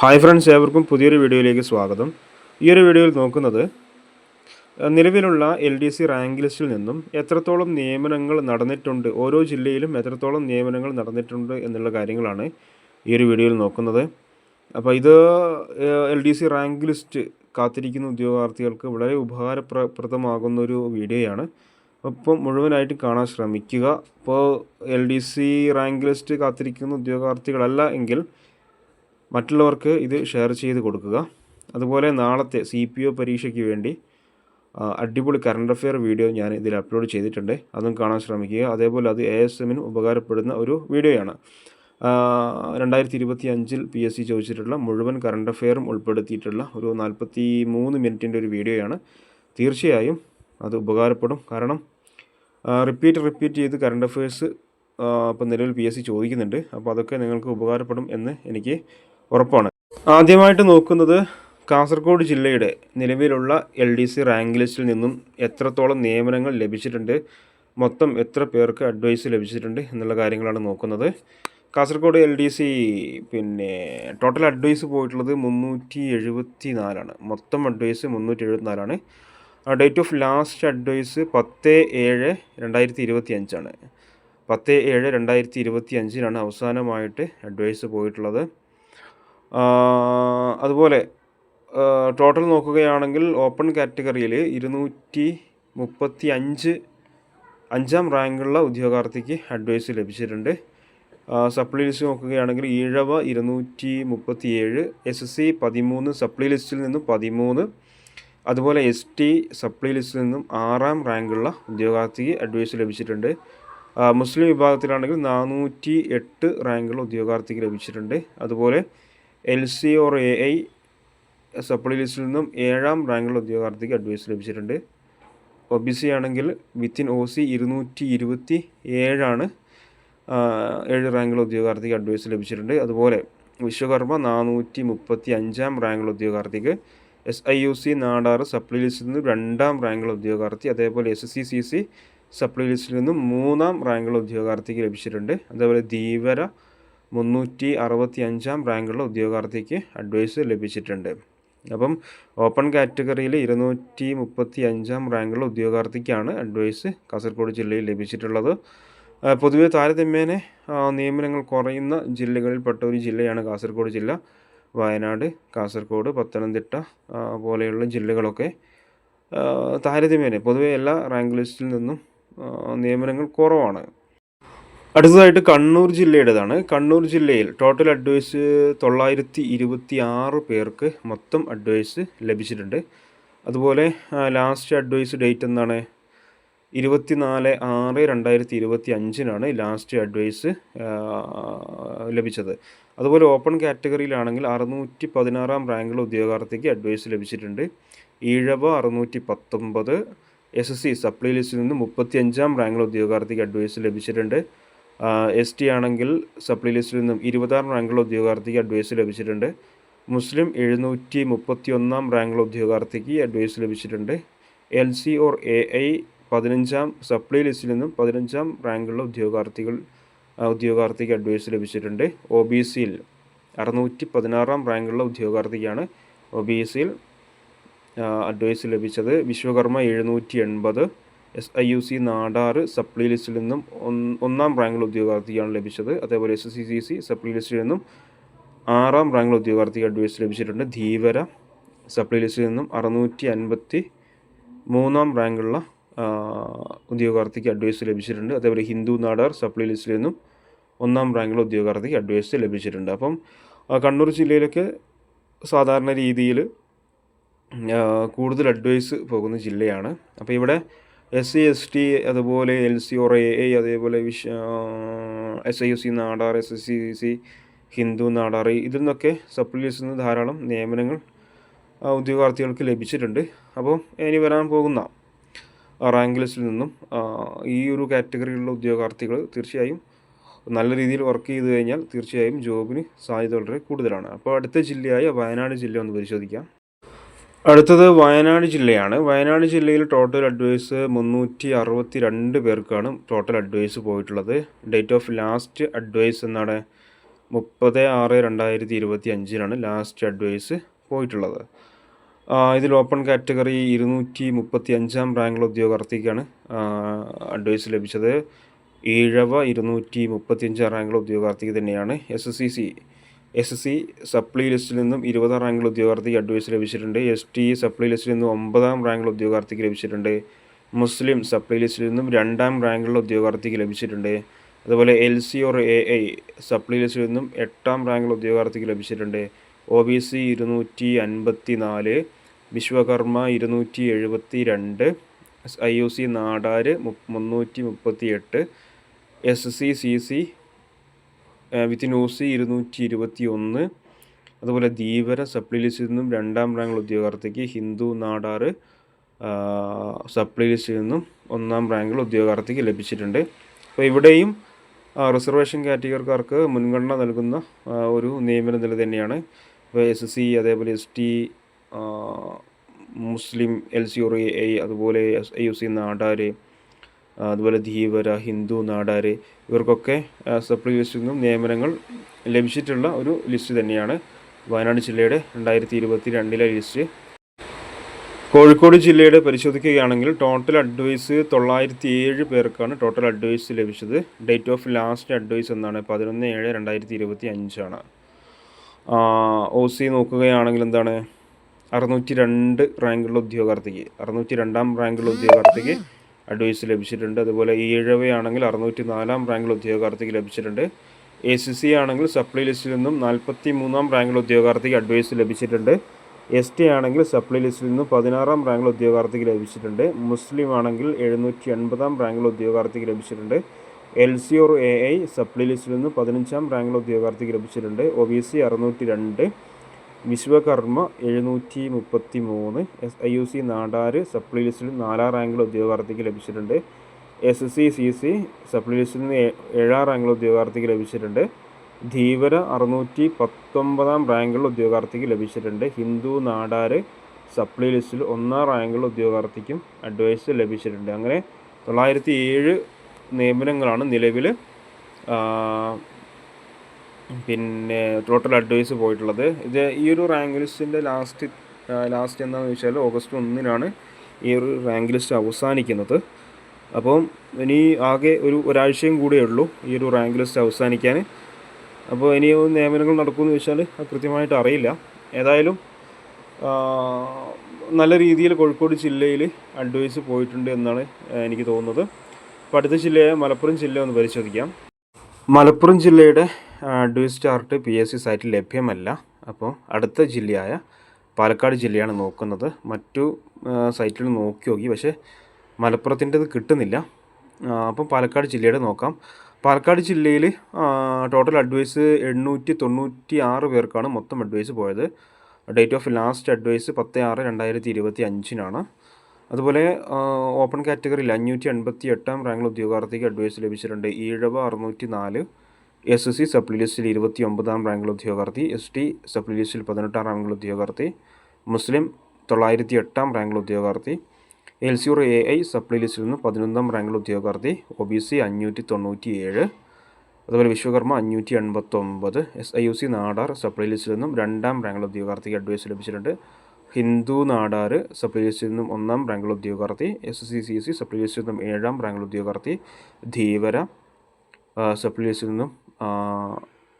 Hi friends ഏവർക്കും പുതിയൊരു വീഡിയോയിലേക്ക് സ്വാഗതം. ഈ ഒരു വീഡിയോയിൽ നോക്കുന്നത് നിലവിലുള്ള എൽ ഡി സി റാങ്ക് ലിസ്റ്റിൽ നിന്നും എത്രത്തോളം നിയമനങ്ങൾ നടന്നിട്ടുണ്ട് ഓരോ ജില്ലയിലും എത്രത്തോളം നിയമനങ്ങൾ നടന്നിട്ടുണ്ട് എന്നുള്ള കാര്യങ്ങളാണ് ഈ ഒരു വീഡിയോയിൽ നോക്കുന്നത്. അപ്പോൾ ഇത് L D C rank list കാത്തിരിക്കുന്ന ഉദ്യോഗാർത്ഥികൾക്ക് വളരെ ഉപകാരപ്രദമാകുന്ന ഒരു വീഡിയോയാണ്. അപ്പം മുഴുവനായിട്ട് കാണാൻ ശ്രമിക്കുക. ഇപ്പോൾ L D C rank list കാത്തിരിക്കുന്ന ഉദ്യോഗാർത്ഥികളല്ല എങ്കിൽ മറ്റുള്ളവർക്ക് ഇത് ഷെയർ ചെയ്ത് കൊടുക്കുക. അതുപോലെ നാളത്തെ സി പി ഒ പരീക്ഷയ്ക്ക് വേണ്ടി അടിപൊളി കറണ്ട് അഫെയർ വീഡിയോ ഞാൻ ഇതിൽ അപ്ലോഡ് ചെയ്തിട്ടുണ്ട്. അതും കാണാൻ ശ്രമിക്കുക. അതേപോലെ അത് എ എസ് എമ്മിന് ഉപകാരപ്പെടുന്ന ഒരു വീഡിയോയാണ് രണ്ടായിരത്തി ഇരുപത്തി അഞ്ചിൽ പി എസ് സി ചോദിച്ചിട്ടുള്ള മുഴുവൻ കറണ്ട് അഫെയറും ഉൾപ്പെടുത്തിയിട്ടുള്ള ഒരു നാൽപ്പത്തി മൂന്ന് മിനിറ്റിന്റെ ഒരു വീഡിയോയാണ് തീർച്ചയായും അത് ഉപകാരപ്പെടും. കാരണം റിപ്പീറ്റ് റിപ്പീറ്റ് ചെയ്ത് കറണ്ട് അഫയേഴ്സ് ഇപ്പം നിലവിൽ പി എസ് സി ചോദിക്കുന്നുണ്ട്. അപ്പോൾ അതൊക്കെ നിങ്ങൾക്ക് ഉപകാരപ്പെടും എന്ന് എനിക്ക് ഉറപ്പാണ്. ആദ്യമായിട്ട് നോക്കുന്നത് കാസർഗോഡ് ജില്ലയുടെ നിലവിലുള്ള എൽ ഡി സി റാങ്ക് ലിസ്റ്റിൽ നിന്നും എത്രത്തോളം നിയമനങ്ങൾ ലഭിച്ചിട്ടുണ്ട് മൊത്തം എത്ര പേർക്ക് അഡ്വൈസ് ലഭിച്ചിട്ടുണ്ട് എന്നുള്ള കാര്യങ്ങളാണ് നോക്കുന്നത്. കാസർഗോഡ് എൽ ഡി സി പിന്നെ ടോട്ടൽ അഡ്വൈസ് പോയിട്ടുള്ളത് മുന്നൂറ്റി എഴുപത്തി നാലാണ് മൊത്തം അഡ്വൈസ് മുന്നൂറ്റി എഴുപത്തിനാലാണ് ഡേറ്റ് ഓഫ് ലാസ്റ്റ് അഡ്വൈസ് പത്ത് ഏഴ് രണ്ടായിരത്തി ഇരുപത്തി അഞ്ചാണ് പത്ത് ഏഴ് രണ്ടായിരത്തി ഇരുപത്തി അഞ്ചിനാണ് അവസാനമായിട്ട് അഡ്വൈസ് പോയിട്ടുള്ളത്. അതുപോലെ ടോട്ടൽ നോക്കുകയാണെങ്കിൽ ഓപ്പൺ കാറ്റഗറിയിൽ ഇരുന്നൂറ്റി മുപ്പത്തി അഞ്ച് അഞ്ചാം റാങ്കുള്ള ഉദ്യോഗാർത്ഥിക്ക് അഡ്വൈസ് ലഭിച്ചിട്ടുണ്ട്. സപ്ലി ലിസ്റ്റ് നോക്കുകയാണെങ്കിൽ ഈഴവ ഇരുന്നൂറ്റി മുപ്പത്തി ഏഴ് എസ് എസ് സി പതിമൂന്ന് സപ്ലി ലിസ്റ്റിൽ നിന്നും പതിമൂന്ന് അതുപോലെ എസ് ടി സപ്ലി ലിസ്റ്റിൽ നിന്നും ആറാം റാങ്കുള്ള ഉദ്യോഗാർത്ഥിക്ക് അഡ്വൈസ് ലഭിച്ചിട്ടുണ്ട്. മുസ്ലിം വിഭാഗത്തിലാണെങ്കിൽ നാനൂറ്റി എട്ട് റാങ്കുള്ള ഉദ്യോഗാർത്ഥിക്ക് ലഭിച്ചിട്ടുണ്ട്. അതുപോലെ L C or A I supply ലിസ്റ്റിൽ നിന്നും ഏഴാം റാങ്കുള്ള ഉദ്യോഗാർത്ഥിക്ക് അഡ്വൈസ് ലഭിച്ചിട്ടുണ്ട്. ഒ ബി സി ആണെങ്കിൽ വിത്തിൻ ഒ സി ഇരുന്നൂറ്റി ഇരുപത്തി ഏഴാണ് ഏഴ് റാങ്കുള്ള ഉദ്യോഗാർത്ഥിക്ക് അഡ്വൈസ് ലഭിച്ചിട്ടുണ്ട്. അതുപോലെ വിശ്വകർമ്മ നാനൂറ്റി മുപ്പത്തി അഞ്ചാം റാങ്കുള്ള ഉദ്യോഗാർത്ഥിക്ക് S I U C Nadar supply ലിസ്റ്റിൽ നിന്നും രണ്ടാം റാങ്കുള്ള ഉദ്യോഗാർത്ഥി അതേപോലെ S C C C supply ലിസ്റ്റിൽ നിന്നും മൂന്നാം റാങ്കുള്ള ഉദ്യോഗാർത്ഥിക്ക് ലഭിച്ചിട്ടുണ്ട്. അതേപോലെ ധീവര മുന്നൂറ്റി അറുപത്തി അഞ്ചാം റാങ്കുള്ള ഉദ്യോഗാർത്ഥിക്ക് അഡ്വൈസ് ലഭിച്ചിട്ടുണ്ട്. അപ്പം ഓപ്പൺ കാറ്റഗറിയിൽ ഇരുന്നൂറ്റി മുപ്പത്തി അഞ്ചാം റാങ്കുള്ള ഉദ്യോഗാർത്ഥിക്കാണ് അഡ്വൈസ് കാസർഗോഡ് ജില്ലയിൽ ലഭിച്ചിട്ടുള്ളത്. പൊതുവെ താരതമ്യേന നിയമനങ്ങൾ കുറയുന്ന ജില്ലകളിൽപ്പെട്ട ഒരു ജില്ലയാണ് കാസർഗോഡ് ജില്ല. വയനാട് കാസർഗോഡ് പത്തനംതിട്ട പോലെയുള്ള ജില്ലകളൊക്കെ താരതമ്യേന പൊതുവെ എല്ലാ റാങ്ക് ലിസ്റ്റിൽ നിന്നും നിയമനങ്ങൾ കുറവാണ്. അടുത്തതായിട്ട് കണ്ണൂർ ജില്ലയുടേതാണ്. കണ്ണൂർ ജില്ലയിൽ ടോട്ടൽ അഡ്വൈസ് തൊള്ളായിരത്തി ഇരുപത്തി ആറ് പേർക്ക് മൊത്തം അഡ്വൈസ് ലഭിച്ചിട്ടുണ്ട്. അതുപോലെ ലാസ്റ്റ് അഡ്വൈസ് ഡേറ്റ് എന്താണ്? ഇരുപത്തിനാല് ആറ് രണ്ടായിരത്തി ഇരുപത്തി അഞ്ചിനാണ് ലാസ്റ്റ് അഡ്വൈസ് ലഭിച്ചത്. അതുപോലെ ഓപ്പൺ കാറ്റഗറിയിലാണെങ്കിൽ അറുന്നൂറ്റി പതിനാറാം റാങ്കുള്ള ഉദ്യോഗാർത്ഥിക്ക് അഡ്വൈസ് ലഭിച്ചിട്ടുണ്ട്. ഈഴവ അറുന്നൂറ്റി പത്തൊമ്പത് എസ് എസ് സി സപ്ലൈ ലിസ്റ്റിൽ നിന്ന് മുപ്പത്തി അഞ്ചാം റാങ്കുള്ള ഉദ്യോഗാർത്ഥിക്ക് അഡ്വൈസ് ലഭിച്ചിട്ടുണ്ട്. എസ് ടി ആണെങ്കിൽ സപ്ലൈ ലിസ്റ്റിൽ നിന്നും ഇരുപതാം റാങ്കുള്ള ഉദ്യോഗാർത്ഥിക്ക് അഡ്വൈസ് ലഭിച്ചിട്ടുണ്ട്. മുസ്ലിം എഴുന്നൂറ്റി മുപ്പത്തി ഒന്നാം റാങ്കുള്ള ഉദ്യോഗാർത്ഥിക്ക് അഡ്വൈസ് ലഭിച്ചിട്ടുണ്ട്. L C or A I പതിനഞ്ചാം സപ്ലൈ ലിസ്റ്റിൽ നിന്നും പതിനഞ്ചാം റാങ്കുള്ള ഉദ്യോഗാർത്ഥികൾ ഉദ്യോഗാർത്ഥിക്ക് അഡ്വൈസ് ലഭിച്ചിട്ടുണ്ട്. ഒ ബി സിയിൽ അറുന്നൂറ്റി പതിനാറാം റാങ്കുള്ള ഉദ്യോഗാർത്ഥിക്കാണ് ഒ ബി സിയിൽ അഡ്വൈസ് ലഭിച്ചത്. വിശ്വകർമ്മ എഴുന്നൂറ്റി എൺപത് S I U C Nadar supply ലിസ്റ്റിൽ നിന്നും ഒന്നാം റാങ്കുള്ള ഉദ്യോഗാർത്ഥിയാണ് ലഭിച്ചത്. അതേപോലെ S S C C C supply ലിസ്റ്റിൽ നിന്നും ആറാം റാങ്കുള്ള ഉദ്യോഗാർത്ഥിക്ക് അഡ്വൈസ് ലഭിച്ചിട്ടുണ്ട്. ധീവര സപ്ലി ലിസ്റ്റിൽ നിന്നും അറുന്നൂറ്റി അൻപത്തി മൂന്നാം റാങ്കുള്ള ഉദ്യോഗാർത്ഥിക്ക് അഡ്വൈസ് ലഭിച്ചിട്ടുണ്ട്. അതേപോലെ ഹിന്ദു നാടാർ സപ്ലി ലിസ്റ്റിൽ നിന്നും ഒന്നാം റാങ്കുള്ള ഉദ്യോഗാർത്ഥിക്ക് അഡ്വൈസ് ലഭിച്ചിട്ടുണ്ട്. അപ്പം കണ്ണൂർ ജില്ലയിലൊക്കെ സാധാരണ രീതിയിൽ കൂടുതൽ അഡ്വൈസ് പോകുന്ന ജില്ലയാണ്. അപ്പോൾ ഇവിടെ എസ് സി എസ് ടി അതുപോലെ L C or A I അതേപോലെ വിശ S I U C Nadar S S C C Hindu Nadar ഇതിൽ നിന്നൊക്കെ സപ്ലി നിന്ന് ധാരാളം നിയമനങ്ങൾ ഉദ്യോഗാർത്ഥികൾക്ക് ലഭിച്ചിട്ടുണ്ട്. അപ്പോൾ ഇനി വരാൻ പോകുന്ന റാങ്ക് ലിസ്റ്റിൽ നിന്നും ഈ ഒരു കാറ്റഗറിയിലുള്ള ഉദ്യോഗാർത്ഥികൾ തീർച്ചയായും നല്ല രീതിയിൽ വർക്ക് ചെയ്ത് കഴിഞ്ഞാൽ തീർച്ചയായും ജോബിന് സാധ്യത വളരെ കൂടുതലാണ്. അപ്പോൾ അടുത്ത ജില്ലയായ വയനാട് ജില്ല ഒന്ന് പരിശോധിക്കാം. അടുത്തത് വയനാട് ജില്ലയാണ്. വയനാട് ജില്ലയിൽ ടോട്ടൽ അഡ്വൈസ് മുന്നൂറ്റി അറുപത്തി രണ്ട് പേർക്കാണ് ടോട്ടൽ അഡ്വൈസ് പോയിട്ടുള്ളത്. ഡേറ്റ് ഓഫ് ലാസ്റ്റ് അഡ്വൈസ് എന്നാണ് മുപ്പത് ആറ് രണ്ടായിരത്തി ഇരുപത്തി അഞ്ചിനാണ് ലാസ്റ്റ് അഡ്വൈസ് പോയിട്ടുള്ളത് ഇതിൽ ഓപ്പൺ കാറ്റഗറി ഇരുന്നൂറ്റി മുപ്പത്തി അഞ്ചാം റാങ്കുള്ള ഉദ്യോഗാർത്ഥിക്കാണ് അഡ്വൈസ് ലഭിച്ചത്. ഈഴവ ഇരുന്നൂറ്റി മുപ്പത്തി അഞ്ചാം റാങ്കുള്ള ഉദ്യോഗാർത്ഥിക്ക് തന്നെയാണ് S S C C S S C supply ലിസ്റ്റിൽ നിന്നും ഇരുപതാം റാങ്കുള്ള ഉദ്യോഗാർത്ഥിക്ക് അഡ്വൈസ് ലഭിച്ചിട്ടുണ്ട്. എസ് ടി സപ്ലി ലിസ്റ്റിൽ നിന്നും ഒമ്പതാം റാങ്കുള്ള ഉദ്യോഗാർത്ഥിക്ക് ലഭിച്ചിട്ടുണ്ട്. മുസ്ലിം സപ്ലൈ ലിസ്റ്റിൽ നിന്നും രണ്ടാം റാങ്കിലുള്ള ഉദ്യോഗാർത്ഥിക്ക് ലഭിച്ചിട്ടുണ്ട്. അതുപോലെ L C or A I supply ലിസ്റ്റിൽ നിന്നും എട്ടാം റാങ്കിലുള്ള ഉദ്യോഗാർത്ഥിക്ക് ലഭിച്ചിട്ടുണ്ട്. ഒ ബി സി ഇരുന്നൂറ്റി അൻപത്തി നാല് വിശ്വകർമ്മ ഇരുന്നൂറ്റി എഴുപത്തി രണ്ട് ഐ യു സി നാടാർ മുന്നൂറ്റി മുപ്പത്തി എട്ട് S C C C within O C ഇരുന്നൂറ്റി ഇരുപത്തി ഒന്ന് അതുപോലെ ധീവര സപ്ലി ലിസ്റ്റിൽ നിന്നും രണ്ടാം റാങ്കിൽ ഉദ്യോഗാർത്ഥിക്ക് ഹിന്ദു നാടാറ് സപ്ലി ലിസ്റ്റിൽ നിന്നും ഒന്നാം റാങ്കിൽ ഉദ്യോഗാർത്ഥിക്ക് ലഭിച്ചിട്ടുണ്ട്. അപ്പോൾ ഇവിടെയും റിസർവേഷൻ കാറ്റഗറിക്കാർക്ക് മുൻഗണന നൽകുന്ന ഒരു നിയമന നില തന്നെയാണ്. ഇപ്പോൾ എസ് സി അതേപോലെ S T Muslim L C O A അതുപോലെ S I U C Nadar ആ, അതുപോലെ ധീവര ഹിന്ദു നാടാര് ഇവർക്കൊക്കെ സപ്ലൈ ലിസ്റ്റിൽ നിന്നും നിയമനങ്ങൾ ലഭിച്ചിട്ടുള്ള ഒരു ലിസ്റ്റ് തന്നെയാണ് വയനാട് ജില്ലയുടെ രണ്ടായിരത്തി ഇരുപത്തി രണ്ടിലെ ലിസ്റ്റ്. കോഴിക്കോട് ജില്ലയുടെ പരിശോധിക്കുകയാണെങ്കിൽ ടോട്ടൽ അഡ്വൈസ് തൊള്ളായിരത്തി ഏഴ് പേർക്കാണ് ടോട്ടൽ അഡ്വൈസ് ലഭിച്ചത്. ഡേറ്റ് ഓഫ് ലാസ്റ്റ് അഡ്വൈസ് എന്നാണ്. പതിനൊന്ന് ഏഴ് രണ്ടായിരത്തി ഇരുപത്തി അഞ്ചാണ് ഒ സി നോക്കുകയാണെങ്കിൽ എന്താണ്? അറുന്നൂറ്റി രണ്ട് റാങ്കുള്ള ഉദ്യോഗാർത്ഥിക്ക്. അറുന്നൂറ്റി രണ്ടാം റാങ്കുള്ള ഉദ്യോഗാർത്ഥിക്ക് അഡ്വൈസ് ലഭിച്ചിട്ടുണ്ട്. അതുപോലെ ഈഴവയാണെങ്കിൽ അറുന്നൂറ്റി നാലാം റാങ്കുള്ള ഉദ്യോഗാർത്ഥിക്ക് ലഭിച്ചിട്ടുണ്ട്. എ സി സി ആണെങ്കിൽ സപ്ലൈ ലിസ്റ്റിൽ നിന്നും നാൽപ്പത്തി മൂന്നാം റാങ്കുള്ള ഉദ്യോഗാർത്ഥിക്ക് അഡ്വൈസ് ലഭിച്ചിട്ടുണ്ട്. എസ് ടി ആണെങ്കിൽ സപ്ലൈ ലിസ്റ്റിൽ നിന്നും പതിനാറാം റാങ്കുള്ള ഉദ്യോഗാർത്ഥിക്ക് ലഭിച്ചിട്ടുണ്ട്. മുസ്ലിം ആണെങ്കിൽ എഴുന്നൂറ്റി എൺപതാം റാങ്കുള്ള ഉദ്യോഗാർത്ഥിക്ക് ലഭിച്ചിട്ടുണ്ട്. L C or A I supply ലിസ്റ്റിൽ നിന്നും പതിനഞ്ചാം റാങ്കുള്ള ഉദ്യോഗാർത്ഥിക്ക് ലഭിച്ചിട്ടുണ്ട്. ഒ ബി സി അറുന്നൂറ്റി രണ്ട് വിശ്വകർമ്മ എഴുന്നൂറ്റി മുപ്പത്തി മൂന്ന് S I U C Nadar supply ലിസ്റ്റിൽ നാലാം റാങ്കുള്ള ഉദ്യോഗാർത്ഥിക്ക് ലഭിച്ചിട്ടുണ്ട്. S C C C supply ലിസ്റ്റിൽ നിന്ന് ഏഴാം റാങ്കുള്ള ഉദ്യോഗാർത്ഥിക്ക് ലഭിച്ചിട്ടുണ്ട്. ധീവര അറുന്നൂറ്റി പത്തൊമ്പതാം റാങ്കുള്ള ഉദ്യോഗാർത്ഥിക്ക് ലഭിച്ചിട്ടുണ്ട്. ഹിന്ദു നാടാർ സപ്ലൈ ലിസ്റ്റിൽ ഒന്നാം റാങ്കുള്ള ഉദ്യോഗാർത്ഥിക്കും അഡ്വൈസ് ലഭിച്ചിട്ടുണ്ട്. അങ്ങനെ തൊള്ളായിരത്തി ഏഴ് നിയമനങ്ങളാണ് നിലവിൽ പിന്നെ ടോട്ടൽ അഡ്വൈസ് പോയിട്ടുള്ളത്. ഇത് ഈ ഒരു റാങ്ക് ലിസ്റ്റിന്റെ ലാസ്റ്റ് ലാസ്റ്റ് എന്താണെന്ന് വെച്ചാൽ ഓഗസ്റ്റ് ഒന്നിനാണ് ഈ ഒരു റാങ്ക് ലിസ്റ്റ് അവസാനിക്കുന്നത്. അപ്പം ഇനി ആകെ ഒരു ഒരാഴ്ചയും കൂടിയേ ഉള്ളൂ ഈ ഒരു റാങ്ക് ലിസ്റ്റ് അവസാനിക്കാൻ. അപ്പോൾ ഇനി നിയമനങ്ങൾ നടക്കുമെന്ന് അത് കൃത്യമായിട്ട് അറിയില്ല. ഏതായാലും നല്ല രീതിയിൽ കോഴിക്കോട് ജില്ലയിൽ അഡ്വൈസ് പോയിട്ടുണ്ട് എന്നാണ് എനിക്ക് തോന്നുന്നത്. അപ്പോൾ അടുത്ത ജില്ലയായ മലപ്പുറം ജില്ല ഒന്ന് പരിശോധിക്കാം. മലപ്പുറം ജില്ലയുടെ advice chart P S C സൈറ്റിൽ ലഭ്യമല്ല. അപ്പോൾ അടുത്ത ജില്ലയായ പാലക്കാട് ജില്ലയാണ് നോക്കുന്നത്. മറ്റു സൈറ്റിൽ നോക്കി നോക്കി. പക്ഷേ മലപ്പുറത്തിന്റെത് കിട്ടുന്നില്ല. അപ്പം പാലക്കാട് ജില്ലയുടെ നോക്കാം. പാലക്കാട് ജില്ലയിൽ ടോട്ടൽ അഡ്വൈസ് എണ്ണൂറ്റി തൊണ്ണൂറ്റി ആറ് പേർക്കാണ് മൊത്തം അഡ്വൈസ് പോയത്. ഡേറ്റ് ഓഫ് ലാസ്റ്റ് അഡ്വൈസ് പത്ത് ആറ് രണ്ടായിരത്തി ഇരുപത്തി അഞ്ചിനാണ് അതുപോലെ ഓപ്പൺ കാറ്റഗറിയിൽ അഞ്ഞൂറ്റി എൺപത്തി എട്ടാം റാങ്കിൽ ഉദ്യോഗാർത്ഥിക്ക് അഡ്വൈസ് ലഭിച്ചിട്ടുണ്ട്. ഈഴവ അറുന്നൂറ്റി നാല് എസ് എസ് സി സപ്ലി ലിസ്റ്റിൽ ഇരുപത്തി ഒമ്പതാം റാങ്കിൽ ഉദ്യോഗാർത്ഥി എസ് ടി സപ്ലി ലിസ്റ്റിൽ പതിനെട്ടാം റാങ്കിൽ ഉദ്യോഗാർത്ഥി മുസ്ലിം തൊള്ളായിരത്തി എട്ടാം റാങ്കിൽ ഉദ്യോഗാർത്ഥി L C O A I supply ലിസ്റ്റിൽ നിന്ന് പതിനൊന്നാം റാങ്കിൽ ഉദ്യോഗാർത്ഥി ഒ ബി സി അഞ്ഞൂറ്റി തൊണ്ണൂറ്റി ഏഴ് അതുപോലെ വിശ്വകർമ്മ അഞ്ഞൂറ്റി എൺപത്തൊമ്പത് S I U C Nadar supply ലിസ്റ്റിൽ നിന്നും രണ്ടാം റാങ്കിൽ ഉദ്യോഗാർത്ഥിക്ക് അഡ്വൈസ് ലഭിച്ചിട്ടുണ്ട്. ഹിന്ദു നാടാർ സപ്ലൈ ലിസ്റ്റിൽ നിന്നും ഒന്നാം റാങ്കിൽ ഉദ്യോഗാർത്ഥി S C C C supply ലിസ്റ്റിൽ നിന്നും ഏഴാം റാങ്കിൽ ഉദ്യോഗാർത്ഥി ധീവര സപ്ലൈ ലിസ്റ്റിൽ നിന്നും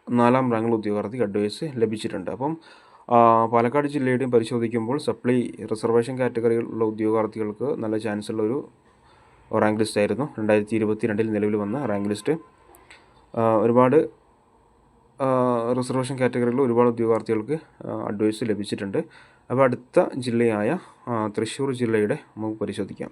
നാലാം റാങ്കിൽ ഉദ്യോഗാർത്ഥിക്ക് അഡ്വൈസ് ലഭിച്ചിട്ടുണ്ട്. അപ്പം പാലക്കാട് ജില്ലയുടെയും പരിശോധിക്കുമ്പോൾ സപ്ലൈ റിസർവേഷൻ കാറ്റഗറിയിലുള്ള ഉദ്യോഗാർത്ഥികൾക്ക് നല്ല ചാൻസ് ഉള്ള ഒരു റാങ്ക് ലിസ്റ്റ് ആയിരുന്നു. രണ്ടായിരത്തി ഇരുപത്തി രണ്ടിൽ നിലവിൽ വന്ന റാങ്ക് ലിസ്റ്റ്. ഒരുപാട് റിസർവേഷൻ കാറ്റഗറിയിൽ ഒരുപാട് ഉദ്യോഗാർത്ഥികൾക്ക് അഡ്വൈസ് ലഭിച്ചിട്ടുണ്ട്. അപ്പോൾ അടുത്ത ജില്ലയായ തൃശ്ശൂർ ജില്ലയുടെ നമുക്ക് പരിശോധിക്കാം.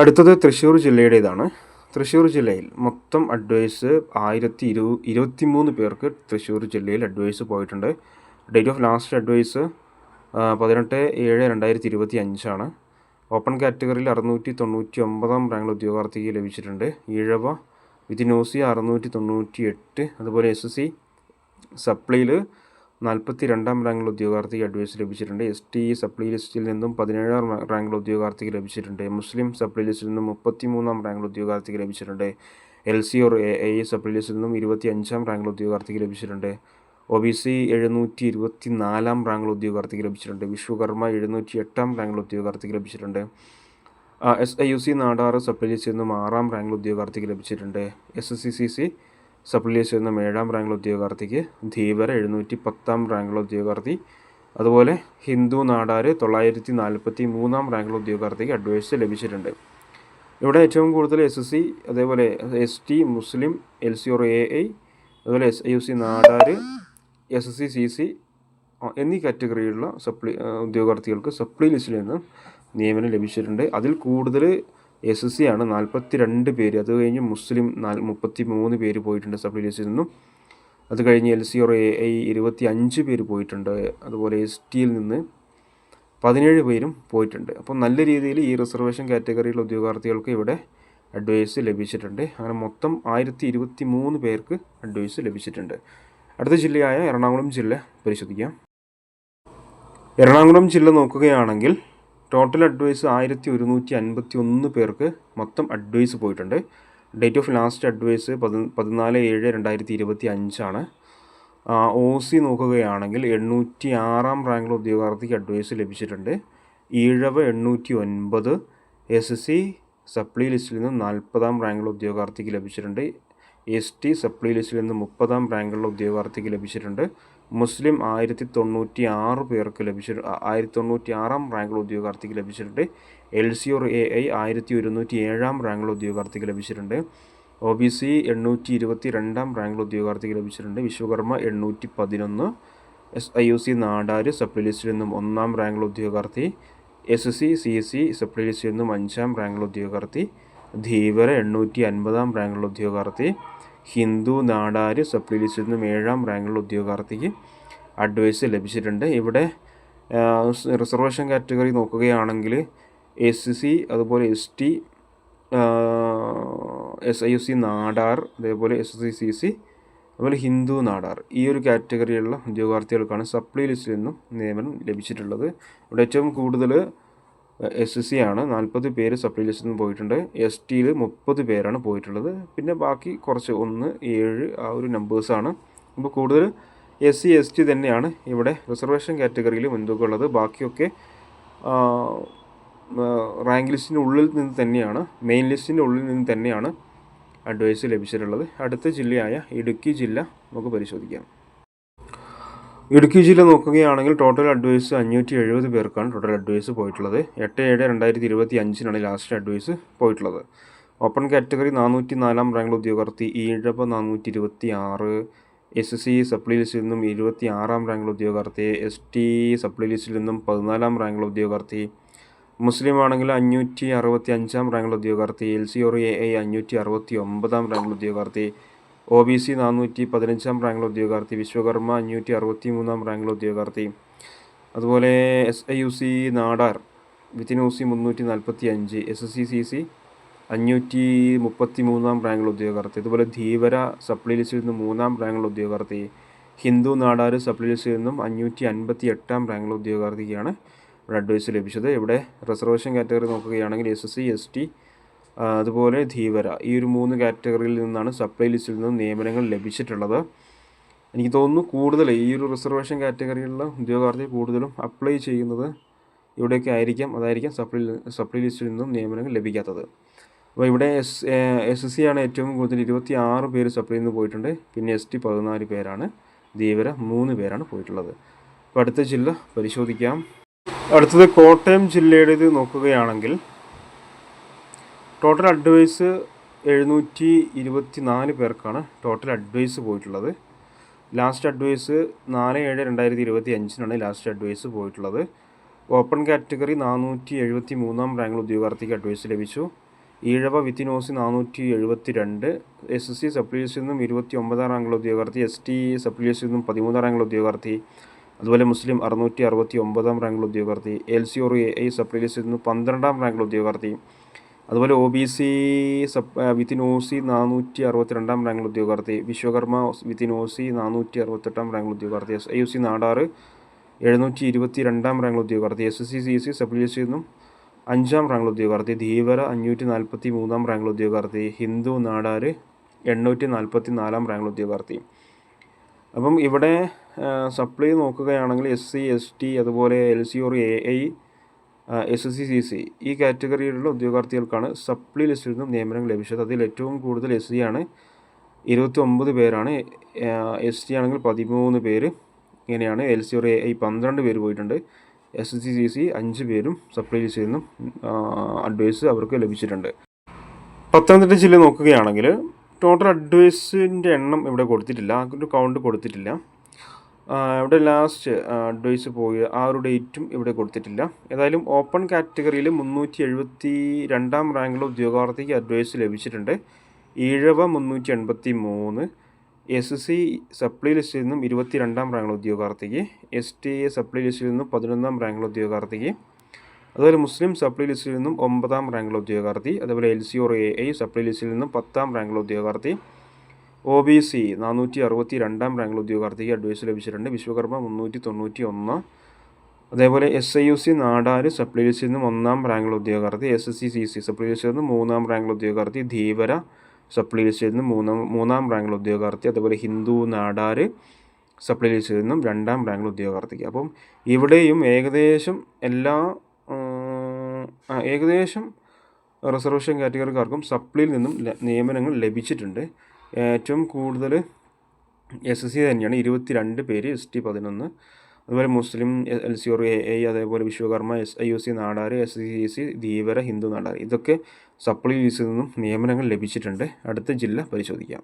അടുത്തത് തൃശ്ശൂർ ജില്ലയുടേതാണ്. തൃശ്ശൂർ ജില്ലയിൽ മൊത്തം അഡ്വൈസ് ആയിരത്തി ഇരു ഇരുപത്തി മൂന്ന് പേർക്ക് തൃശ്ശൂർ ജില്ലയിൽ അഡ്വൈസ് പോയിട്ടുണ്ട്. ഡേറ്റ് ഓഫ് ലാസ്റ്റ് അഡ്വൈസ് പതിനെട്ട് ഏഴ് രണ്ടായിരത്തി ഇരുപത്തി അഞ്ചാണ്. ഓപ്പൺ കാറ്റഗറിയിൽ അറുന്നൂറ്റി തൊണ്ണൂറ്റി ഒമ്പതാം റാങ്കിൽ ഉദ്യോഗാർത്ഥിക്ക് ലഭിച്ചിട്ടുണ്ട്. ഈഴവ വിത്തിനോസി അറുന്നൂറ്റി തൊണ്ണൂറ്റി എട്ട് അതുപോലെ എസ് എസ് സി സപ്ലൈയിൽ നാൽപ്പത്തി രണ്ടാം റാങ്കിൽ ഉദ്യോഗാർത്ഥിക്ക് അഡ്വൈസ് ലഭിച്ചിട്ടുണ്ട്. എസ് ടി സപ്ലൈ ലിസ്റ്റിൽ നിന്നും പതിനേഴാം റാങ്കിൽ ഉദ്യോഗാർത്ഥിക്ക് ലഭിച്ചിട്ടുണ്ട്. മുസ്ലിം സപ്ലൈ ലിസ്റ്റിൽ നിന്നും മുപ്പത്തി മൂന്നാം റാങ്കിൽ ഉദ്യോഗാർത്ഥിക്ക് ലഭിച്ചിട്ടുണ്ട്. L C or A A supply ലിസ്റ്റിൽ നിന്നും ഇരുപത്തി അഞ്ചാം റാങ്കുള്ള ഉദ്യോഗാർത്ഥിക്ക് ലഭിച്ചിട്ടുണ്ട്. ഒ ബി സി എഴുന്നൂറ്റി ഇരുപത്തി നാലാം റാങ്കുള്ള ഉദ്യോഗാർത്ഥിക്ക് ലഭിച്ചിട്ടുണ്ട്. വിശ്വകർമ്മ എഴുന്നൂറ്റി എട്ടാം റാങ്കുള്ള ഉദ്യോഗാർത്ഥിക്ക് ലഭിച്ചിട്ടുണ്ട്. S I U C Nadar supply ലിസ്റ്റിൽ നിന്നും ആറാം റാങ്കുള്ള ഉദ്യോഗാർത്ഥിക്ക് ലഭിച്ചിട്ടുണ്ട്. S S C C C ലിസ്റ്റിൽ നിന്നും ഏഴാം റാങ്കിലെ ഉദ്യോഗാർത്ഥിക്ക് ധീവര എഴുന്നൂറ്റി പത്താം റാങ്കിലെ ഉദ്യോഗാർത്ഥി അതുപോലെ ഹിന്ദു നാടാർ തൊള്ളായിരത്തി നാൽപ്പത്തി മൂന്നാം റാങ്കിലെ ഉദ്യോഗാർത്ഥിക്ക് അഡ്വൈസ് ലഭിച്ചിട്ടുണ്ട്. ഇവിടെ ഏറ്റവും കൂടുതൽ എസ് എസ് സി അതേപോലെ S T Muslim L C or A I അതുപോലെ S I U C Nadar S S C C C എന്നീ കാറ്റഗറിയിലുള്ള സപ്ലി ഉദ്യോഗാർത്ഥികൾക്ക് സപ്ലി ലിസ്റ്റിൽ നിന്ന് നിയമനം ലഭിച്ചിട്ടുണ്ട്. അതിൽ കൂടുതൽ എസ് എസ് സി ആണ് നാൽപ്പത്തി രണ്ട് പേര്. അത് കഴിഞ്ഞ് മുസ്ലിം നാൽ മുപ്പത്തി മൂന്ന് പേര് പോയിട്ടുണ്ട് സബ് ഡിവിസിൽ നിന്നും. അത് കഴിഞ്ഞ് L C or A I ഇരുപത്തി അഞ്ച് പേര് പോയിട്ടുണ്ട്. അതുപോലെ എസ് ടിയിൽ നിന്ന് പതിനേഴ് പേരും പോയിട്ടുണ്ട്. അപ്പോൾ നല്ല രീതിയിൽ ഈ റിസർവേഷൻ കാറ്റഗറിയിലെ ഉദ്യോഗാർത്ഥികൾക്ക് ഇവിടെ അഡ്വൈസ് ലഭിച്ചിട്ടുണ്ട്. അങ്ങനെ മൊത്തം ആയിരത്തി ഇരുപത്തി മൂന്ന് പേർക്ക് അഡ്വൈസ് ലഭിച്ചിട്ടുണ്ട്. അടുത്ത ജില്ലയായ എറണാകുളം ജില്ല പരിശോധിക്കാം. എറണാകുളം ജില്ല നോക്കുകയാണെങ്കിൽ ടോട്ടൽ അഡ്വൈസ് ആയിരത്തി ഒരുന്നൂറ്റി അൻപത്തി ഒന്ന് പേർക്ക് മൊത്തം അഡ്വൈസ് പോയിട്ടുണ്ട്. ഡേറ്റ് ഓഫ് ലാസ്റ്റ് അഡ്വൈസ് പതി പതിനാല് ഏഴ് രണ്ടായിരത്തി ഇരുപത്തി അഞ്ചാണ്. ഒ സി നോക്കുകയാണെങ്കിൽ എണ്ണൂറ്റി ആറാം റാങ്കിലെ ഉദ്യോഗാർത്ഥിക്ക് അഡ്വൈസ് ലഭിച്ചിട്ടുണ്ട്. ഈഴവ് എണ്ണൂറ്റി ഒൻപത് എസ് എസ് സി സപ്ലി ലിസ്റ്റിൽ നിന്ന് നാൽപ്പതാം റാങ്കിലെ ഉദ്യോഗാർത്ഥിക്ക് ലഭിച്ചിട്ടുണ്ട്. എസ് ടി സപ്ലി ലിസ്റ്റിൽ നിന്ന് മുപ്പതാം റാങ്കിലുള്ള ഉദ്യോഗാർത്ഥിക്ക് ലഭിച്ചിട്ടുണ്ട്. മുസ്ലിം ആയിരത്തി തൊണ്ണൂറ്റി ആറ് പേർക്ക് ലഭിച്ചിട്ടുണ്ട് ആയിരത്തി തൊണ്ണൂറ്റി ആറാം റാങ്കുള്ള ഉദ്യോഗാർത്ഥിക്ക് ലഭിച്ചിട്ടുണ്ട്. L C or A I ആയിരത്തി ഒരുന്നൂറ്റി ഏഴാം റാങ്കുള്ള ഉദ്യോഗാർത്ഥിക്ക് ലഭിച്ചിട്ടുണ്ട്. ഒ ബി സി എണ്ണൂറ്റി ഇരുപത്തി രണ്ടാം റാങ്കുള്ള ഉദ്യോഗാർത്ഥിക്ക് ലഭിച്ചിട്ടുണ്ട്. വിശ്വകർമ്മ എണ്ണൂറ്റി പതിനൊന്ന് S I U C Nadar supply ലിസ്റ്റിൽ നിന്നും ഒന്നാം റാങ്കുള്ള ഉദ്യോഗാർത്ഥി S C C C supply ലിസ്റ്റിൽ നിന്നും അഞ്ചാം റാങ്കുള്ള ഉദ്യോഗാർത്ഥി ധീവര എണ്ണൂറ്റി അൻപതാം റാങ്കുള്ള ഉദ്യോഗാർത്ഥി ഹിന്ദു നാടാര് സപ്ലി ലിസ്റ്റിൽ നിന്നും ഏഴാം റാങ്കിലുള്ള ഉദ്യോഗാർത്ഥിക്ക് അഡ്വൈസ് ലഭിച്ചിട്ടുണ്ട്. ഇവിടെ റിസർവേഷൻ കാറ്റഗറി നോക്കുകയാണെങ്കിൽ എസ് സി അതുപോലെ S T S I S C Nadar അതേപോലെ എസ് സി സി സി അതുപോലെ ഹിന്ദു നാടാർ. ഈ ഒരു കാറ്റഗറിയിലുള്ള ഉദ്യോഗാർത്ഥികൾക്കാണ് സപ്ലി ലിസ്റ്റിൽ നിന്നും നിയമനം ലഭിച്ചിട്ടുള്ളത്. ഇവിടെ ഏറ്റവും കൂടുതൽ എസ് എസ് സി ആണ്. നാൽപ്പത് പേര് സപ്ലി ലിസ്റ്റിൽ നിന്ന് പോയിട്ടുണ്ട്. എസ് ടിയിൽ മുപ്പത് പേരാണ് പോയിട്ടുള്ളത്. പിന്നെ ബാക്കി കുറച്ച് ഒന്ന് ഏഴ് ആ ഒരു നമ്പേഴ്സാണ് അപ്പോൾ കൂടുതൽ എസ് സി എസ് ടി തന്നെയാണ് ഇവിടെ റിസർവേഷൻ കാറ്റഗറിയിൽ മുൻതൂക്കമുള്ളത് ബാക്കിയൊക്കെ റാങ്ക് ലിസ്റ്റിന്റെ ഉള്ളിൽ നിന്ന് തന്നെയാണ്. മെയിൻ ലിസ്റ്റിന്റെ ഉള്ളിൽ നിന്ന് തന്നെയാണ് അഡ്വൈസ് ലഭിച്ചിട്ടുള്ളത്. അടുത്ത ജില്ലയായ ഇടുക്കി ജില്ല നമുക്ക് പരിശോധിക്കാം. ഇടുക്കി ജില്ല നോക്കുകയാണെങ്കിൽ ടോട്ടൽ അഡ്വൈസ് അഞ്ഞൂറ്റി എഴുപത് പേർക്കാണ് ടോട്ടൽ അഡ്വൈസ് പോയിട്ടുള്ളത്. എട്ട് ഏഴ് രണ്ടായിരത്തി ഇരുപത്തി അഞ്ചിനാണ് ലാസ്റ്റ് അഡ്വൈസ് പോയിട്ടുള്ളത്. ഓപ്പൺ കാറ്റഗറി നാനൂറ്റി നാലാം റാങ്ക് ഉദ്യോഗാർത്ഥി ഈഴപ്പ നാനൂറ്റി ഇരുപത്തി ആറ് എസ് എസ് സി സപ്ലി ലിസ്റ്റിൽ നിന്നും ഇരുപത്തി ആറാം റാങ്ക് ഉദ്യോഗാർത്ഥി എസ് ടി സപ്ലി ലിസ്റ്റിൽ നിന്നും പതിനാലാം റാങ്ക് ഉദ്യോഗാർത്ഥി മുസ്ലിം ആണെങ്കിൽ അഞ്ഞൂറ്റി അറുപത്തി അഞ്ചാം റാങ്കിൽ ഉദ്യോഗാർത്ഥി L C or A I അഞ്ഞൂറ്റി അറുപത്തി ഒമ്പതാം റാങ്കിൽ ഉദ്യോഗാർത്ഥി ഒ ബി സി നാനൂറ്റി പതിനഞ്ചാം റാങ്കിലുള്ള ഉദ്യോഗാർത്ഥി വിശ്വകർമ്മ അഞ്ഞൂറ്റി അറുപത്തി മൂന്നാം റാങ്കിലുള്ള ഉദ്യോഗാർത്ഥി. അതുപോലെ S I U C Nadar within O C മുന്നൂറ്റി നാൽപ്പത്തി അഞ്ച് S S C C C അഞ്ഞൂറ്റി മുപ്പത്തി മൂന്നാം റാങ്കിലുള്ള ഉദ്യോഗാർത്ഥി. അതുപോലെ ധീവര സപ്ലി ലിസ്റ്റിൽ നിന്നും മൂന്നാം റാങ്കിലുള്ള ഉദ്യോഗാർത്ഥി. ഹിന്ദു നാടാർ സപ്ലി ലിസ്റ്റിൽ നിന്നും അഞ്ഞൂറ്റി അൻപത്തി എട്ടാം റാങ്കിലുള്ള ഉദ്യോഗാർത്ഥിക്കാണ് ഇവിടെ അഡ്വൈസ് ലഭിച്ചത്. ഇവിടെ റിസർവേഷൻ കാറ്റഗറി നോക്കുകയാണെങ്കിൽ S S C S T അതുപോലെ ധീവര. ഈ ഒരു മൂന്ന് കാറ്റഗറിയിൽ നിന്നാണ് സപ്ലൈ ലിസ്റ്റിൽ നിന്ന് നിയമനങ്ങൾ ലഭിച്ചിട്ടുള്ളത്. എനിക്ക് തോന്നുന്നു കൂടുതൽ ഈ ഒരു റിസർവേഷൻ കാറ്റഗറിയിലുള്ള ഉദ്യോഗാർത്ഥി കൂടുതലും അപ്ലൈ ചെയ്യുന്നത് ഇവിടെയൊക്കെ ആയിരിക്കാം. അതായിരിക്കാം സപ്ലൈ സപ്ലൈ ലിസ്റ്റിൽ നിന്നും നിയമനങ്ങൾ ലഭിക്കാത്തത്. അപ്പോൾ ഇവിടെ എസ് എസ് സി ആണ് ഏറ്റവും കൂടുതൽ ഇരുപത്തി ആറ് പേര് സപ്ലൈ നിന്ന് പോയിട്ടുണ്ട്. പിന്നെ എസ് ടി പതിനാല് പേരാണ്. ധീവര മൂന്ന് പേരാണ് പോയിട്ടുള്ളത്. അപ്പോൾ അടുത്ത ജില്ല പരിശോധിക്കാം. അടുത്തത് കോട്ടയം ജില്ലയുടേത് നോക്കുകയാണെങ്കിൽ ടോട്ടൽ അഡ്വൈസ് എഴുന്നൂറ്റി ഇരുപത്തി നാല് പേർക്കാണ് ടോട്ടൽ അഡ്വൈസ് പോയിട്ടുള്ളത്. ലാസ്റ്റ് അഡ്വൈസ് നാല് ഏഴ് രണ്ടായിരത്തി ഇരുപത്തി അഞ്ചിനാണ് ലാസ്റ്റ് അഡ്വൈസ് പോയിട്ടുള്ളത്. ഓപ്പൺ കാറ്റഗറി നാനൂറ്റി എഴുപത്തി മൂന്നാം റാങ്കിൽ ഉദ്യോഗാർത്ഥിക്ക് അഡ്വൈസ് ലഭിച്ചു. ഈഴവ വിത്തിനോസി നാനൂറ്റി എഴുപത്തി രണ്ട് എസ് എസ് സി സപ്ലീസിൽ നിന്നും ഇരുപത്തി ഒമ്പതാം റാങ്കിലുള്ള ഉദ്യോഗാർത്ഥി എസ് ടി സപ്ലീസിൽ നിന്നും പതിമൂന്നാം റാങ്കിലുള്ള ഉദ്യോഗാർത്ഥി അതുപോലെ മുസ്ലിം അറുന്നൂറ്റി അറുപത്തി ഒമ്പതാം റാങ്കിലുള്ള ഉദ്യോഗാർത്ഥി L C or A I supply നിന്ന് പന്ത്രണ്ടാം റാങ്കിലുള്ള ഉദ്യോഗാർത്ഥി അതുപോലെ O B C sub within O C നാനൂറ്റി അറുപത്തി രണ്ടാം റാങ്കിലുള്ള ഉദ്യോഗാർത്ഥി വിശ്വകർമ്മ വിത്തിൻ ഒ സി നാനൂറ്റി അറുപത്തെട്ടാം റാങ്കിൽ ഉദ്യോഗാർത്ഥി S I U C Nadar എഴുന്നൂറ്റി ഇരുപത്തി രണ്ടാം റാങ്കിൽ ഉദ്യോഗാർത്ഥി S S C C C sabzi S C നിന്നും അഞ്ചാം റാങ്ക് ഉദ്യോഗാർത്ഥി ധീവര അഞ്ഞൂറ്റി നാൽപ്പത്തി മൂന്നാം റാങ്കിൽ ഉദ്യോഗാർത്ഥി ഹിന്ദു നാടാർ എണ്ണൂറ്റി നാൽപ്പത്തി നാലാം റാങ്കിൽ ഉദ്യോഗാർത്ഥി. അപ്പം ഇവിടെ സപ്ലൈ നോക്കുകയാണെങ്കിൽ എസ് സി എസ് ടി അതുപോലെ L C or A I S S C C C ഈ കാറ്റഗറിയിലുള്ള ഉദ്യോഗാർത്ഥികൾക്കാണ് സപ്ലി ലിസ്റ്റിൽ നിന്നും നിയമനം ലഭിച്ചത്. അതിൽ ഏറ്റവും കൂടുതൽ എസ് സി ആണ്. ഇരുപത്തി ഒമ്പത് പേരാണ് എസ് ടി ആണെങ്കിൽ പതിമൂന്ന് പേര്. ഇങ്ങനെയാണ് എൽ സി ഒരു ഐ പന്ത്രണ്ട് പേര് പോയിട്ടുണ്ട്. S S C C C അഞ്ച് പേരും സപ്ലൈ ലിസ്റ്റിൽ നിന്നും അഡ്വൈസ് അവർക്ക് ലഭിച്ചിട്ടുണ്ട്. പത്തനംതിട്ട ജില്ല നോക്കുകയാണെങ്കിൽ ടോട്ടൽ അഡ്വൈസിന്റെ എണ്ണം ഇവിടെ കൊടുത്തിട്ടില്ല. ഒരു കൗണ്ട് കൊടുത്തിട്ടില്ല. ഇവിടെ ലാസ്റ്റ് അഡ്വൈസ് പോയി. ആ ഒരു ഡേറ്റും ഇവിടെ കൊടുത്തിട്ടില്ല. ഏതായാലും ഓപ്പൺ കാറ്റഗറിയിൽ മുന്നൂറ്റി എഴുപത്തി രണ്ടാം റാങ്കിലുള്ള ഉദ്യോഗാർത്ഥിക്ക് അഡ്വൈസ് ലഭിച്ചിട്ടുണ്ട്. ഈഴവ മുന്നൂറ്റി എൺപത്തി മൂന്ന് എസ് സി സപ്ലൈ ലിസ്റ്റിൽ നിന്നും ഇരുപത്തി രണ്ടാം റാങ്കിലെ ഉദ്യോഗാർത്ഥിക്ക്. എസ് ടി എ സപ്ലൈ ലിസ്റ്റിൽ നിന്നും പതിനൊന്നാം റാങ്കുള്ള ഉദ്യോഗാർത്ഥിക്ക്. അതുപോലെ മുസ്ലിം സപ്ലൈ ലിസ്റ്റിൽ നിന്നും ഒമ്പതാം റാങ്കുള്ള ഉദ്യോഗാർത്ഥി. അതുപോലെ L C O A I supply ലിസ്റ്റിൽ നിന്നും പത്താം റാങ്കുള്ള ഉദ്യോഗാർത്ഥി. ഒ ബി സി നാനൂറ്റി അറുപത്തി രണ്ടാം റാങ്കിൽ ഉദ്യോഗാർത്ഥിക്ക് അഡ്വൈസ് ലഭിച്ചിട്ടുണ്ട്. വിശ്വകർമ്മ മുന്നൂറ്റി തൊണ്ണൂറ്റി ഒന്ന് അതേപോലെ S I U C Nadar സപ്ലൈസിൽ നിന്നും ഒന്നാം റാങ്കിലുള്ള ഉദ്യോഗാർത്ഥി S S C C C സപ്ലൈസിൽ നിന്നും മൂന്നാം റാങ്കിലുള്ള ഉദ്യോഗാർത്ഥി ധീവര സപ്ലൈസിൽ നിന്നും മൂന്നാം മൂന്നാം റാങ്കിലുള്ള ഉദ്യോഗാർത്ഥി അതേപോലെ ഹിന്ദു നാടാര് സപ്ലൈസിൽ നിന്നും രണ്ടാം റാങ്കിലുള്ള ഉദ്യോഗാർത്ഥിക്ക്. അപ്പം ഇവിടെയും ഏകദേശം എല്ലാ ഏകദേശം റിസർവേഷൻ കാറ്റഗറിക്കാർക്കും സപ്ലിയിൽ നിന്നും നിയമനങ്ങൾ ലഭിച്ചിട്ടുണ്ട്. ഏറ്റവും കൂടുതൽ എസ് എസ് സി തന്നെയാണ്. ഇരുപത്തി രണ്ട് പേര് എസ് ടി പതിനൊന്ന്. അതുപോലെ Muslim L C or A I അതേപോലെ Vishwakarma S I U C Nadar S C C Dheevara Hindu Nadar ഇതൊക്കെ സപ്ലി യൂസിൽ നിന്നും നിയമനങ്ങൾ ലഭിച്ചിട്ടുണ്ട്. അടുത്ത ജില്ല പരിശോധിക്കാം.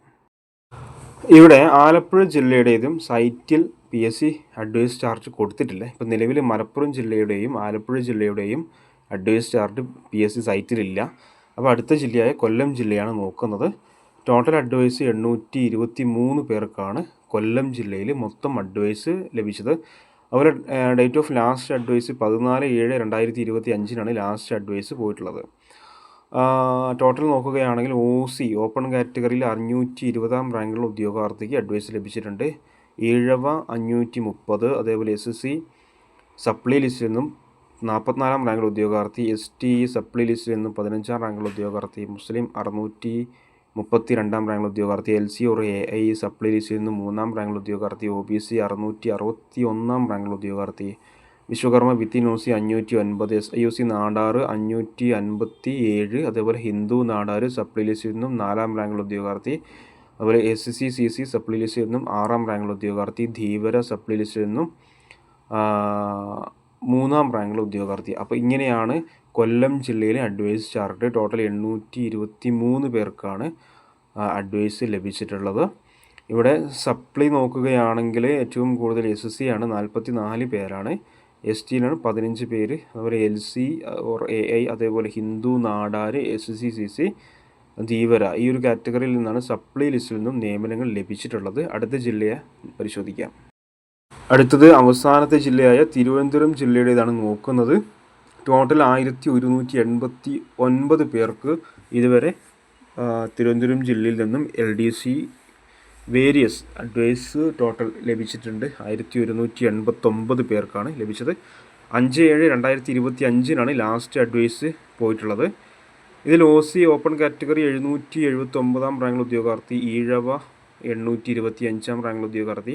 ഇവിടെ ആലപ്പുഴ ജില്ലയുടേതും സൈറ്റിൽ P S C advice charge കൊടുത്തിട്ടില്ല. ഇപ്പം നിലവിൽ മലപ്പുറം ജില്ലയുടെയും Alappuzha ജില്ലയുടെയും advice charge P S C സൈറ്റിലില്ല അപ്പോൾ അടുത്ത ജില്ലയായ കൊല്ലം ജില്ലയാണ് നോക്കുന്നത്. ടോട്ടൽ അഡ്വൈസ് എണ്ണൂറ്റി ഇരുപത്തി മൂന്ന് പേർക്കാണ് കൊല്ലം ജില്ലയിൽ മൊത്തം അഡ്വൈസ് ലഭിച്ചത്. അതുപോലെ ഡേറ്റ് ഓഫ് ലാസ്റ്റ് അഡ്വൈസ് പതിനാല് ഏഴ് രണ്ടായിരത്തി ഇരുപത്തി അഞ്ചിനാണ് ലാസ്റ്റ് അഡ്വൈസ് പോയിട്ടുള്ളത് ടോട്ടൽ നോക്കുകയാണെങ്കിൽ ഒ സി ഓപ്പൺ കാറ്റഗറിയിൽ അഞ്ഞൂറ്റി ഇരുപതാം റാങ്കിലുള്ള ഉദ്യോഗാർത്ഥിക്ക് അഡ്വൈസ് ലഭിച്ചിട്ടുണ്ട്. ഈഴവ അഞ്ഞൂറ്റി മുപ്പത് അതേപോലെ എസ് എസ് സി സപ്ലി ലിസ്റ്റിൽ നിന്നും നാൽപ്പത്തിനാലാം റാങ്കിലുള്ള ഉദ്യോഗാർത്ഥി എസ് ടി സപ്ലി ലിസ്റ്റിൽ നിന്നും പതിനഞ്ചാം റാങ്കിലുള്ള ഉദ്യോഗാർത്ഥി മുസ്ലിം അറുന്നൂറ്റി മുപ്പത്തി രണ്ടാം റാങ്കിലുള്ള ഉദ്യോഗാർത്ഥി L C or A I supply ലിസ്റ്റിൽ നിന്ന് മൂന്നാം റാങ്കിൽ ഉദ്യോഗാർത്ഥി ഒ ബി സി അറുന്നൂറ്റി അറുപത്തി ഒന്നാം റാങ്കിൽ ഉദ്യോഗാർത്ഥി. വിശ്വകർമ്മ വിത്തിൻ ഒ സി അഞ്ഞൂറ്റി ഒൻപത് S I O C Nadar അഞ്ഞൂറ്റി അൻപത്തി ഏഴ് അതേപോലെ ഹിന്ദു നാടാറ് സപ്ലൈ ലിസ്റ്റിൽ നിന്നും നാലാം റാങ്കിൽ ഉദ്യോഗാർത്ഥി അതുപോലെ S C C C supply ലിസ്റ്റിൽ നിന്നും ആറാം റാങ്കിൽ ഉദ്യോഗാർത്ഥി ധീവര സപ്ലൈ ലിസ്റ്റിൽ നിന്നും മൂന്നാം റാങ്കിൽ ഉദ്യോഗാർത്ഥി. അപ്പോൾ ഇങ്ങനെയാണ് കൊല്ലം ജില്ലയിലെ അഡ്വൈസ് ചാർട്ട് ടോട്ടൽ എണ്ണൂറ്റി ഇരുപത്തി മൂന്ന് പേർക്കാണ് അഡ്വൈസ് ലഭിച്ചിട്ടുള്ളത്. ഇവിടെ സപ്ലൈ നോക്കുകയാണെങ്കിൽ ഏറ്റവും കൂടുതൽ എസ് എസ് സി ആണ് നാൽപ്പത്തി നാല് പേരാണ് എസ് ടിയിലാണ് പതിനഞ്ച് പേര്. അതുപോലെ L C or A I അതേപോലെ Hindu Nadar S C C C Dheevara ഈ ഒരു കാറ്റഗറിയിൽ നിന്നാണ് സപ്ലൈ ലിസ്റ്റിൽ നിന്നും നിയമനങ്ങൾ ലഭിച്ചിട്ടുള്ളത്. അടുത്ത ജില്ലയെ പരിശോധിക്കാം. അടുത്തത് അവസാനത്തെ ജില്ലയായ തിരുവനന്തപുരം ജില്ലയുടേതാണ് നോക്കുന്നത്. ടോട്ടൽ ആയിരത്തി ഒരുന്നൂറ്റി എൺപത്തി ഒൻപത് പേർക്ക് ഇതുവരെ തിരുവനന്തപുരം ജില്ലയിൽ നിന്നും L D C various advice total ലഭിച്ചിട്ടുണ്ട്. ആയിരത്തി ഒരുന്നൂറ്റി എൺപത്തൊമ്പത് പേർക്കാണ് ലഭിച്ചത്. അഞ്ച് ഏഴ് രണ്ടായിരത്തി ഇരുപത്തി അഞ്ചിനാണ് ലാസ്റ്റ് അഡ്വൈസ് പോയിട്ടുള്ളത്. ഇതിൽ ഒ സി ഓപ്പൺ കാറ്റഗറി എഴുന്നൂറ്റി എഴുപത്തൊമ്പതാം റാങ്കിൽ ഉദ്യോഗാർത്ഥി ഈഴവ എണ്ണൂറ്റി ഇരുപത്തി അഞ്ചാം റാങ്കിൽ ഉദ്യോഗാർത്ഥി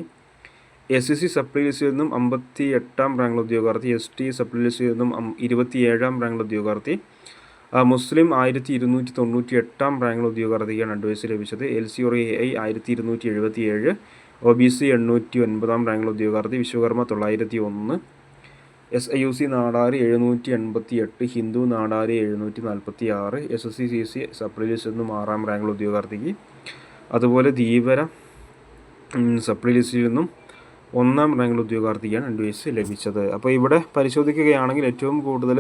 എസ് സി സി സപ്ലി ലിസ്റ്റിൽ നിന്നും അമ്പത്തി എട്ടാം റാങ്കുള്ള ഉദ്യോഗാർത്ഥി എസ് ടി സപ്ലി ലിസ്റ്റിൽ നിന്നും ഇരുപത്തി ഏഴാം റാങ്കിലുള്ള ഉദ്യോഗാർത്ഥി മുസ്ലിം ആയിരത്തി ഇരുന്നൂറ്റി തൊണ്ണൂറ്റി എട്ടാം റാങ്കുള്ള ഉദ്യോഗാർത്ഥിക്കാണ് അഡ്വൈസ് ലഭിച്ചത്. L C O A I ആയിരത്തി ഇരുന്നൂറ്റി എഴുപത്തി ഏഴ് ഒ ബി സി എണ്ണൂറ്റി ഒൻപതാം റാങ്കിലുള്ള ഉദ്യോഗാർത്ഥി വിശ്വകർമ്മ തൊള്ളായിരത്തി ഒന്ന് S I U C Nadar എഴുന്നൂറ്റി എൺപത്തി എട്ട് ഹിന്ദു നാടാറ് എഴുന്നൂറ്റി നാൽപ്പത്തി ആറ് S S C C C സപ്ലൈസിൽ നിന്നും ആറാം റാങ്കുള്ള ഉദ്യോഗാർത്ഥിക്ക്. അതുപോലെ ധീവര സപ്ലൈസിൽ നിന്നും ഒന്നാം റാങ്കിൽ ഉദ്യോഗാർത്ഥിക്കാണ് അഡ്വൈസ് ലഭിച്ചത്. അപ്പോൾ ഇവിടെ പരിശോധിക്കുകയാണെങ്കിൽ ഏറ്റവും കൂടുതൽ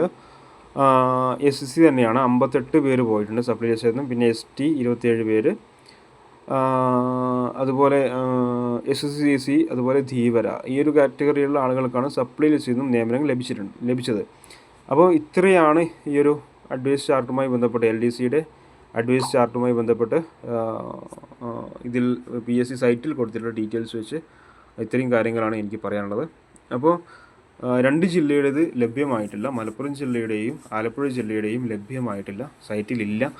എസ് എസ് സി തന്നെയാണ്. അമ്പത്തെട്ട് പേര് പോയിട്ടുണ്ട് സപ്ലൈ നിന്നും പിന്നെ എസ് ടി ഇരുപത്തിയേഴ് പേര്. അതുപോലെ എസ് എസ് സി സി അതുപോലെ ധീവര. ഈ ഒരു കാറ്റഗറിയിലുള്ള ആളുകൾക്കാണ് സപ്ലൈ ലിസ്റ്റിൽ നിന്നും നിയമനങ്ങൾ ലഭിച്ചിട്ടുണ്ട് ലഭിച്ചത്. അപ്പോൾ ഇത്രയാണ് ഈ ഒരു അഡ്വൈസ് ചാർട്ടുമായി ബന്ധപ്പെട്ട് എൽ ഡി സിയുടെ അഡ്വൈസ് ചാർട്ടുമായി ബന്ധപ്പെട്ട് ഇതിൽ പി എസ് സി സൈറ്റിൽ കൊടുത്തിട്ടുള്ള ഡീറ്റെയിൽസ് വെച്ച് ഇത്രയും കാര്യങ്ങളാണ് എനിക്ക് പറയാനുള്ളത്. അപ്പോൾ രണ്ട് ജില്ലയുടേത് ലഭ്യമായിട്ടില്ല. മലപ്പുറം ജില്ലയുടെയും ആലപ്പുഴ ജില്ലയുടെയും ലഭ്യമായിട്ടില്ല. സൈറ്റിലില്ല.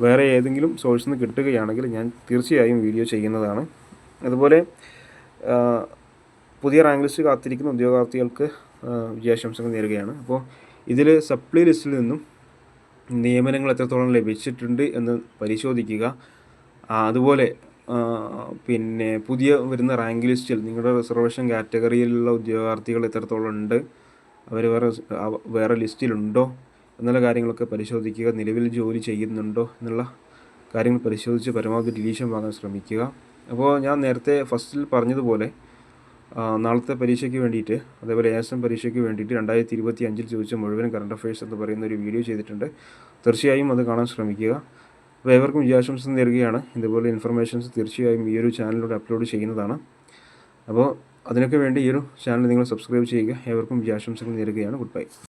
വേറെ ഏതെങ്കിലും സോഴ്സിൽ നിന്ന് കിട്ടുകയാണെങ്കിൽ ഞാൻ തീർച്ചയായും വീഡിയോ ചെയ്യുന്നതാണ്. അതുപോലെ പുതിയ റാങ്ക് ലിസ്റ്റ് കാത്തിരിക്കുന്ന ഉദ്യോഗാർത്ഥികൾക്ക് വിജയാശംസകൾ നേരുകയാണ്. അപ്പോൾ ഇതിൽ സപ്ലൈ ലിസ്റ്റിൽ നിന്നും നിയമനങ്ങൾ എത്രത്തോളം ലഭിച്ചിട്ടുണ്ട് എന്ന് പരിശോധിക്കുക. അതുപോലെ പിന്നെ പുതിയ വരുന്ന റാങ്ക് ലിസ്റ്റിൽ നിങ്ങളുടെ റിസർവേഷൻ കാറ്റഗറിയിലുള്ള ഉദ്യോഗാർത്ഥികൾ എത്രത്തോളം ഉണ്ട്? അവർ വേറെ വേറെ ലിസ്റ്റിലുണ്ടോ? എന്നുള്ള കാര്യങ്ങളൊക്കെ പരിശോധിക്കുക. നിലവിൽ ജോലി ചെയ്യുന്നുണ്ടോ എന്നുള്ള കാര്യങ്ങൾ പരിശോധിച്ച് പരമാവധി ഡിലീഷൻ വാങ്ങാൻ ശ്രമിക്കുക. അപ്പോൾ ഞാൻ നേരത്തെ ഫസ്റ്റിൽ പറഞ്ഞതുപോലെ നാളത്തെ പരീക്ഷയ്ക്ക് വേണ്ടിയിട്ട് അതേപോലെ എസ് എം പരീക്ഷയ്ക്ക് വേണ്ടിയിട്ട് രണ്ടായിരത്തി ഇരുപത്തി അഞ്ചിൽ ചോദിച്ച മുഴുവൻ കറണ്ട് അഫയേഴ്സ് എന്ന് പറയുന്ന ഒരു വീഡിയോ ചെയ്തിട്ടുണ്ട്. തീർച്ചയായും അത് കാണാൻ ശ്രമിക്കുക. അപ്പോൾ ഏവർക്കും വിജയാശംസ നേരുകയാണ്. ഇതുപോലെ ഇൻഫർമേഷൻസ് തീർച്ചയായും ഈ ഒരു ചാനലിലൂടെ അപ്ലോഡ് ചെയ്യുന്നതാണ്. അപ്പോൾ അതിനൊക്കെ വേണ്ടി ഈ ഒരു ചാനൽ നിങ്ങൾ സബ്സ്ക്രൈബ് ചെയ്യുക. ഏവർക്കും വിജയാശംസകൾ നേരുകയാണ്. Good bye